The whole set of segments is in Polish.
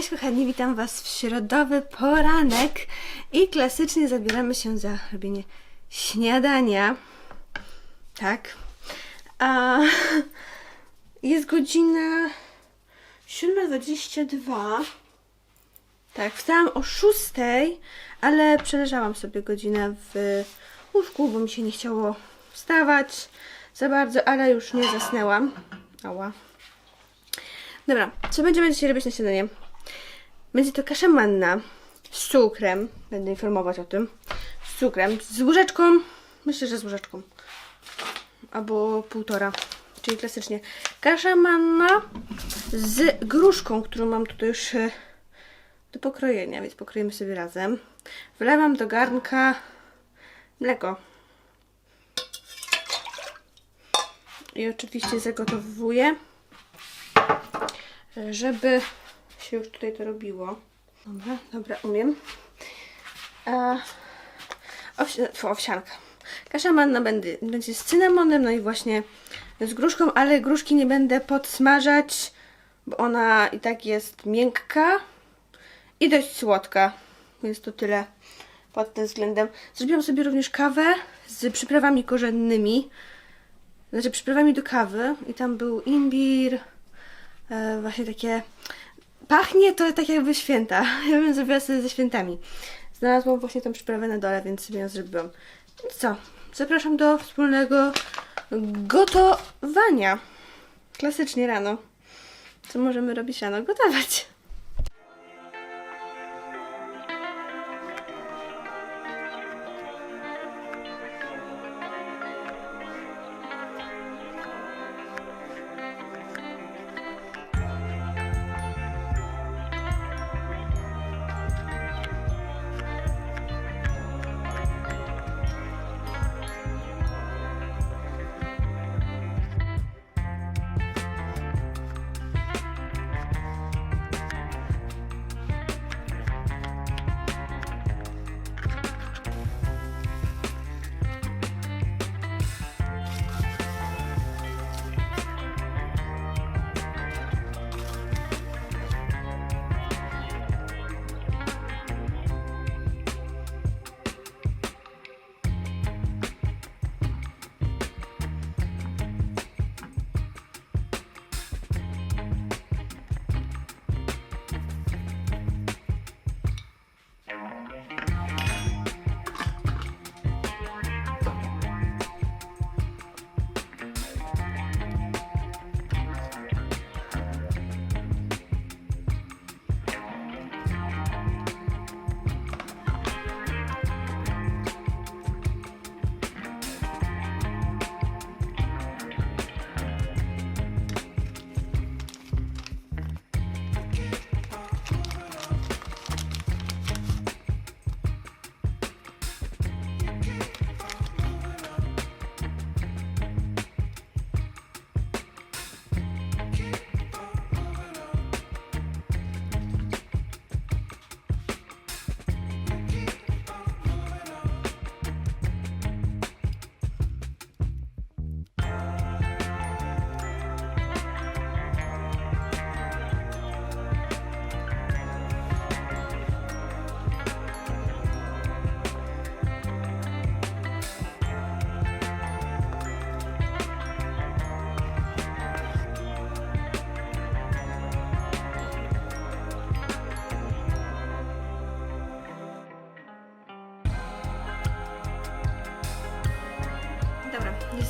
Cześć kochani, witam Was w środowy poranek i klasycznie zabieramy się za robienie śniadania. Tak. A jest godzina 7.22. Tak, wstałam o 6, ale przeleżałam sobie godzinę w łóżku, bo mi się nie chciało wstawać za bardzo, ale już nie zasnęłam. Ała. Dobra, co będziemy dzisiaj robić na śniadanie? Będzie to kasza manna z cukrem. Będę informować o tym. Z cukrem. Z łyżeczką. Myślę, że z łyżeczką. Albo półtora. Czyli klasycznie kasza manna z gruszką, którą mam tutaj już e, do pokrojenia, więc pokroimy sobie razem. Wlewam do garnka mleko. I oczywiście zagotowuję, e, żeby się już tutaj to robiło. Dobra, dobra, umiem. E, owsi owsianka. Kasza manna będzie, będzie z cynamonem, no i właśnie z gruszką, ale gruszki nie będę podsmażać, bo ona i tak jest miękka i dość słodka. Więc to tyle pod tym względem. Zrobiłam sobie również kawę z przyprawami korzennymi. Znaczy przyprawami do kawy i tam był imbir, e, właśnie takie Pachnie to tak jakby święta. Ja bym zrobiła sobie ze świętami. Znalazłam właśnie tą przyprawę na dole, więc sobie ją zrobiłam. Co? Zapraszam do wspólnego gotowania. Klasycznie rano. Co możemy robić rano? Gotować.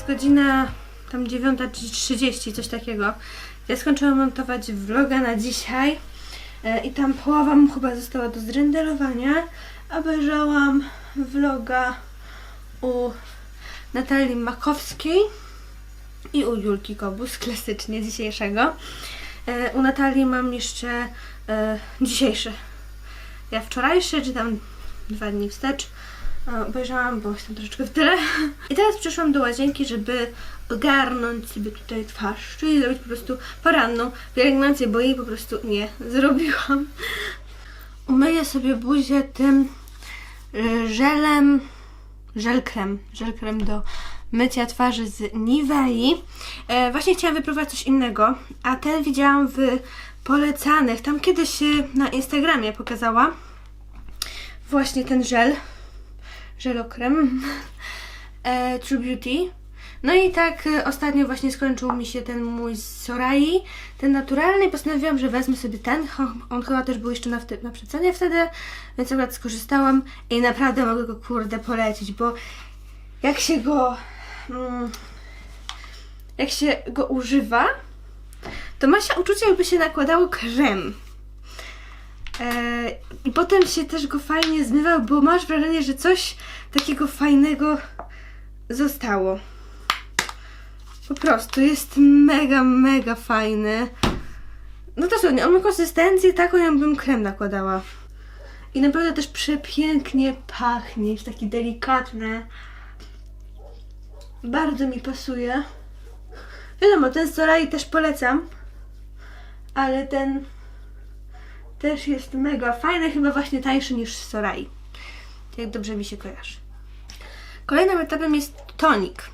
Jest godzina tam 9.30, coś takiego. Ja skończyłam montować vloga na dzisiaj e, i tam połowa mu chyba została do zrenderowania. Obejrzałam vloga u Natalii Makowskiej i u Julki Kobus, klasycznie dzisiejszego. E, u Natalii mam jeszcze e, dzisiejszy. Ja wczorajszy, czy tam dwa dni wstecz, obejrzałam, bo jestem troszeczkę w tyle. I teraz przyszłam do łazienki, żeby ogarnąć sobie tutaj twarz, czyli zrobić po prostu poranną pielęgnację, bo jej po prostu nie zrobiłam. Umyję sobie buzię tym e, żelem, żel krem, żel krem do mycia twarzy z Nivei. E, właśnie chciałam wypróbować coś innego, a ten widziałam w polecanych. Tam kiedyś na Instagramie pokazała właśnie ten żel, żelokrem e, True Beauty. No i tak e, ostatnio właśnie skończył mi się ten mój Sorai, ten naturalny i postanowiłam, że wezmę sobie ten. On chyba też był jeszcze na, wte- na przecenie wtedy, więc akurat skorzystałam i naprawdę mogę go kurde polecić, bo jak się go mm, jak się go używa, to ma się uczucie jakby się nakładało krem. E, I potem się też go fajnie zmywa, bo masz wrażenie, że coś takiego fajnego zostało. Po prostu jest mega, mega fajny. No dosłownie, on ma konsystencję taką, jakbym krem nakładała. I naprawdę też przepięknie pachnie, jest taki delikatny. Bardzo mi pasuje. Wiadomo, ten Sorai też polecam, ale ten też jest mega fajny, chyba właśnie tańszy niż Sorai. Jak dobrze mi się kojarzy. Kolejnym etapem jest tonik.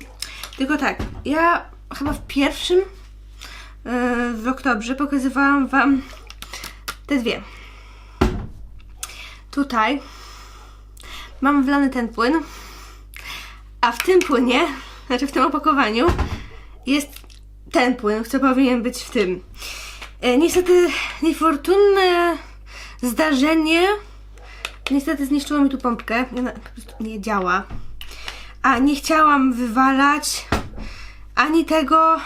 Tylko tak, ja chyba w pierwszym yy, w oktobrze pokazywałam Wam te dwie. Tutaj mam wlany ten płyn, a w tym płynie, znaczy w tym opakowaniu jest ten płyn, co powinien być w tym. E, niestety niefortunne zdarzenie niestety zniszczyło mi tu pompkę. Ona po prostu nie działa. A nie chciałam wywalać ani tego,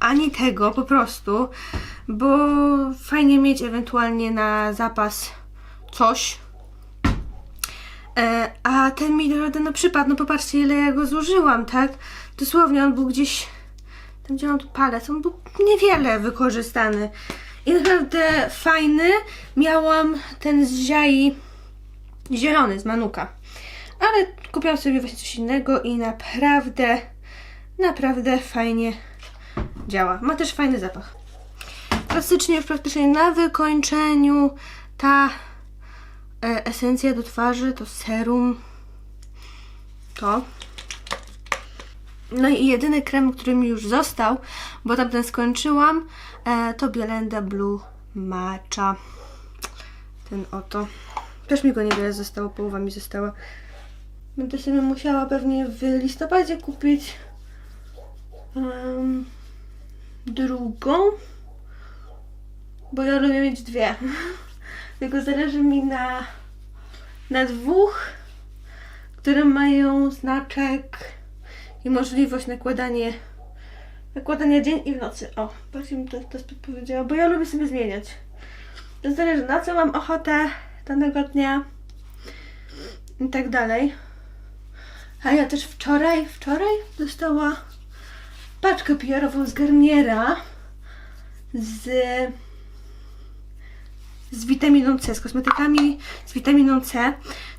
ani tego po prostu, bo fajnie mieć ewentualnie na zapas coś. E, a ten mi naprawdę no przypadł, no popatrzcie ile ja go zużyłam, tak? Dosłownie on był gdzieś, tam gdzie mam tu palec, on był niewiele wykorzystany. I naprawdę fajny. Miałam ten z Ziai zielony, z Manuka. Ale kupiłam sobie właśnie coś innego i naprawdę, naprawdę fajnie działa. Ma też fajny zapach. Klasycznie już praktycznie na wykończeniu ta e, esencja do twarzy, to serum, to. No i jedyny krem, który mi już został, bo tamten skończyłam, e, to Bielenda Blue Matcha. Ten oto. Też mi go niewiele zostało, połowa mi została. Będę sobie musiała pewnie w listopadzie kupić em, drugą, bo ja lubię mieć dwie. Tylko zależy mi na, na dwóch, które mają znaczek i możliwość nakładania nakładania dzień i w nocy. O, bardziej mi to, to bo ja lubię sobie zmieniać. To zależy na co mam ochotę danego dnia i tak dalej. A ja też wczoraj, wczoraj dostała paczkę PR-ową z Garniera z z witaminą C, z kosmetykami z witaminą C.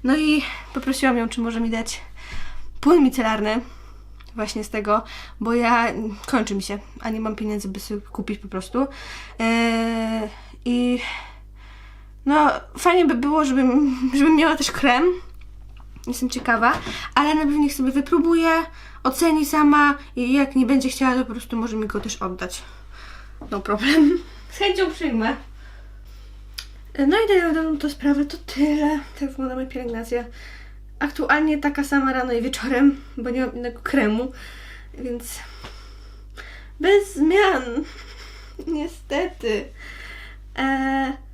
No i poprosiłam ją, czy może mi dać płyn micelarny właśnie z tego, bo ja kończy mi się, a nie mam pieniędzy, by sobie kupić po prostu. Eee, I no, fajnie by było, żebym, żebym miała też krem. Jestem ciekawa, ale najpierw niech sobie wypróbuję, oceni sama i jak nie będzie chciała, to po prostu może mi go też oddać. No problem. Z chęcią przyjmę. No i na to sprawę, to tyle. Tak wygląda moja pielęgnacja. Aktualnie taka sama rano i wieczorem, bo nie mam innego kremu, więc bez zmian. Niestety. Eee...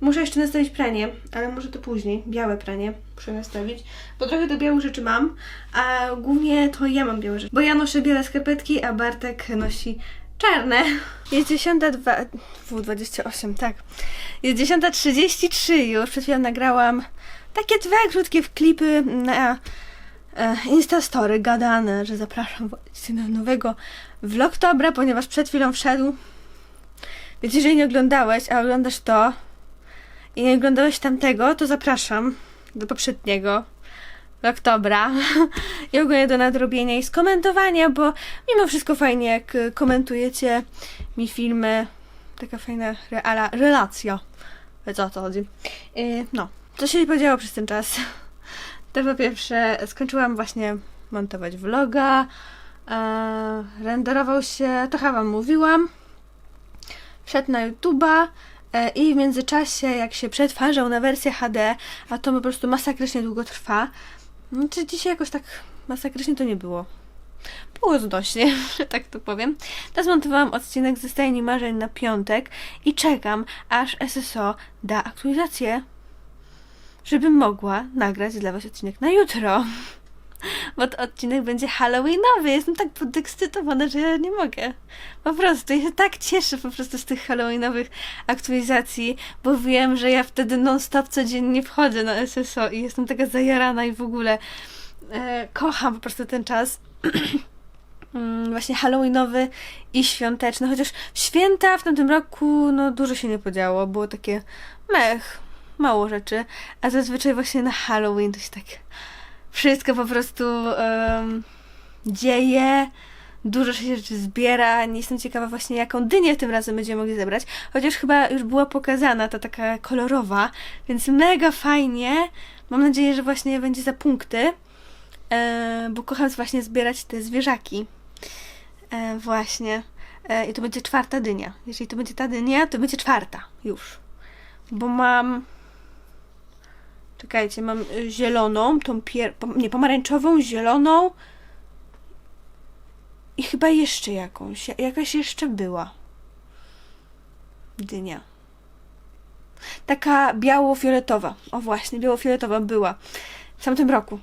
Muszę jeszcze nastawić pranie, ale może to później. Białe pranie muszę nastawić, bo trochę do białych rzeczy mam, a głównie to ja mam białe rzeczy. Bo ja noszę białe skarpetki, a Bartek nosi czarne. Jest 10.2, 28, tak. Jest 10.33 już, przed chwilą nagrałam takie dwa krótkie klipy na e, Instastory gadane, że zapraszam właśnie na nowego vlogtobra, ponieważ przed chwilą wszedł. Więc jeżeli nie oglądałeś, a oglądasz to i nie oglądałeś tamtego, to zapraszam do poprzedniego oktobra i ogólnie do nadrobienia i skomentowania, bo mimo wszystko fajnie jak komentujecie mi filmy, taka fajna relacja. Wiecie o co chodzi. Yy, no, co się podziało przez ten czas? To po pierwsze skończyłam właśnie montować vloga. E, renderował się, trochę wam mówiłam. Wszedł na YouTube'a e, i w międzyczasie, jak się przetwarzał na wersję HD, a to po prostu masakrycznie długo trwa, no, czy dzisiaj jakoś tak masakrycznie to nie było. Było znośnie, że tak to powiem. Teraz montowałam odcinek ze Stajni Marzeń na piątek i czekam, aż SSO da aktualizację, żebym mogła nagrać dla Was odcinek na jutro. Bo to odcinek będzie Halloweenowy. Jestem tak podekscytowana, że ja nie mogę. Po prostu, ja się tak cieszę po prostu z tych Halloweenowych aktualizacji, bo wiem, że ja wtedy non-stop codziennie wchodzę na SSO i jestem taka zajarana i w ogóle e, kocham po prostu ten czas. Mm, Właśnie Halloweenowy i świąteczny, chociaż święta w tamtym roku no dużo się nie podziało, było takie mech, mało rzeczy, a zazwyczaj właśnie na Halloween to się tak wszystko po prostu em, dzieje, dużo się rzeczy zbiera. Nie jestem ciekawa właśnie jaką dynię tym razem będziemy mogli zebrać, chociaż chyba już była pokazana ta taka kolorowa, więc mega fajnie. Mam nadzieję, że właśnie będzie za punkty, e, bo kocham właśnie zbierać te zwierzaki. E, właśnie. E, I to będzie czwarta dynia. Jeżeli to będzie ta dynia, to będzie czwarta już. Bo mam Czekajcie, mam y, zieloną, tą pier... nie, pomarańczową, zieloną i chyba jeszcze jakąś. Ja- Jakaś jeszcze była. Dynia. Taka biało-fioletowa. O właśnie, biało-fioletowa była. W tamtym roku.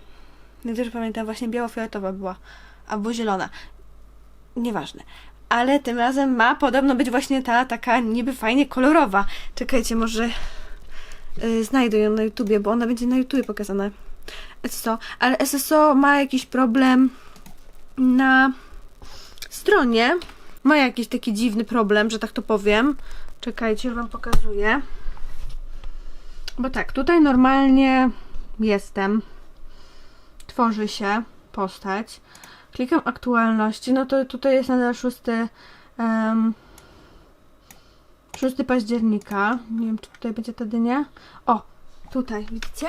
Nie dobrze pamiętam, właśnie biało-fioletowa była. Albo zielona. Nieważne. Ale tym razem ma podobno być właśnie ta taka niby fajnie kolorowa. Czekajcie, może znajdę ją na YouTubie, bo ona będzie na YouTubie pokazana. SSO. Ale SSO ma jakiś problem na stronie. Ma jakiś taki dziwny problem, że tak to powiem. Czekajcie, wam pokazuję. Bo tak, tutaj normalnie jestem. Tworzy się postać. Klikam aktualności, no to tutaj jest nadal 6 um, 6 października. Nie wiem, czy tutaj będzie ta dynia. O, tutaj, widzicie?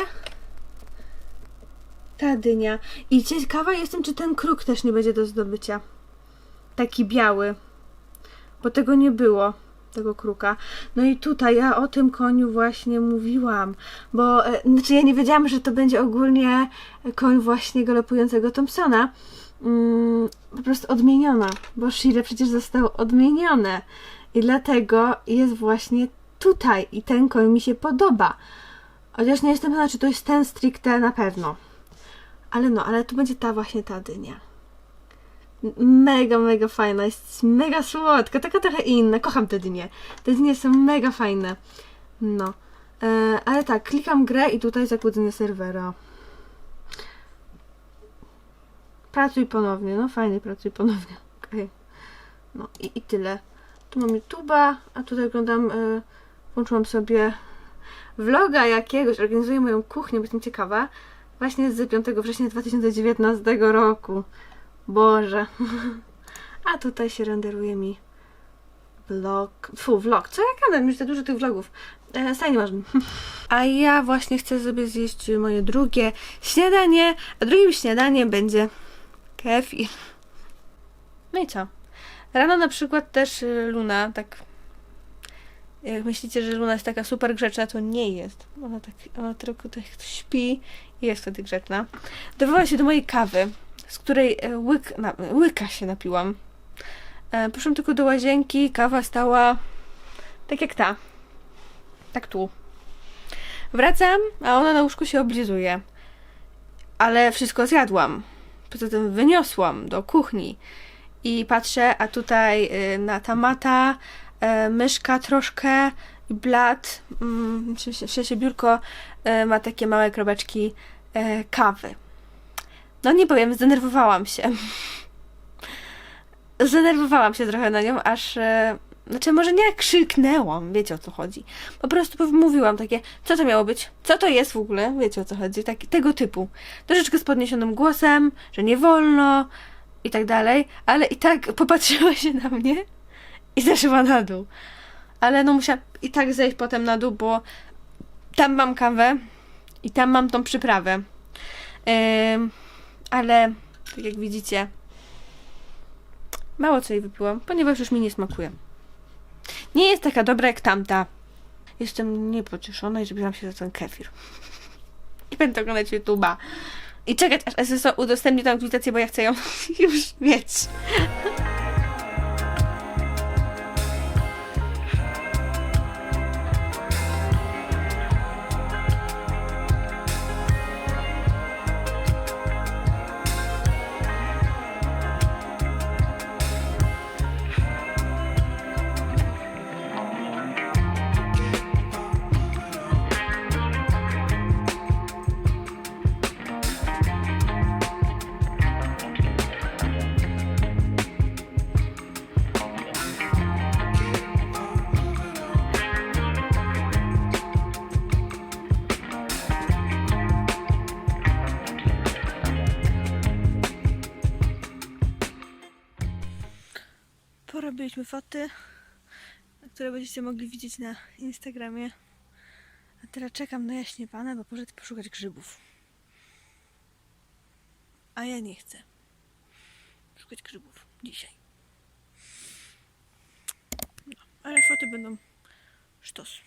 Ta dynia. I ciekawa jestem, czy ten kruk też nie będzie do zdobycia. Taki biały. Bo tego nie było, tego kruka. No i tutaj ja o tym koniu właśnie mówiłam. Bo, e, znaczy ja nie wiedziałam, że to będzie ogólnie koń właśnie galopującego Thompsona. Mm, po prostu odmieniona. Bo Shire przecież zostało odmienione. I dlatego jest właśnie tutaj. I ten koń mi się podoba. Chociaż nie jestem pewna, czy to jest ten stricte na pewno. Ale no, ale tu będzie ta właśnie ta dynia. Mega, mega fajna. Jest mega słodka. Taka trochę inna. Kocham te dynie. Te dynie są mega fajne. No. E, ale tak, klikam grę i tutaj zakłócenie serwera. Pracuj ponownie. No fajnie, pracuj ponownie. Okej. No i, i tyle. Tu mam YouTube'a, a tutaj oglądam, y, włączyłam sobie vloga jakiegoś, organizuję moją kuchnię, bo jestem ciekawa. Właśnie z 5 września 2019 roku. Boże. A tutaj się renderuje mi vlog. Fu, vlog. Co ja gadam? Już za dużo tych vlogów. E, Stajnie ważne. A ja właśnie chcę sobie zjeść moje drugie śniadanie, a drugim śniadaniem będzie kefir. No i co? Rano na przykład też y, Luna tak. Jak myślicie, że Luna jest taka super grzeczna, to nie jest. Ona tak, ona tylko tak śpi i jest wtedy grzeczna. Dorwała się do mojej kawy, z której e, łyk, na, łyka się napiłam. E, poszłam tylko do łazienki, kawa stała tak jak ta. Tak tu. Wracam, a ona na łóżku się oblizuje. Ale wszystko zjadłam. Poza tym wyniosłam do kuchni i patrzę, a tutaj y, na tamata y, myszka troszkę blat, mm, w sensie- biurko y, ma takie małe kropeczki y, kawy. No nie powiem, zdenerwowałam się. Zdenerwowałam się trochę na nią, aż... Znaczy, może nie krzyknęłam, wiecie o co chodzi. Po prostu mówiłam takie, co to miało być? Co to jest w ogóle? Wiecie o co chodzi? Tak, tego typu. Troszeczkę z podniesionym głosem, że nie wolno i tak dalej, ale i tak popatrzyła się na mnie i zeszła na dół. Ale no musiałam i tak zejść potem na dół, bo tam mam kawę i tam mam tą przyprawę. Ale Tak jak widzicie, mało co jej wypiłam, ponieważ już mi nie smakuje. Nie jest taka dobra jak tamta. Jestem niepocieszona i zabieram się za ten kefir. I będę oglądać YouTube'a. I czekać, aż SSO udostępni tę aktualizację, bo ja chcę ją już mieć. Porobiliśmy foty, które będziecie mogli widzieć na Instagramie. A teraz czekam na jaśnie pana, bo poszedł poszukać grzybów. A ja nie chcę szukać grzybów dzisiaj. No, ale foty będą sztos.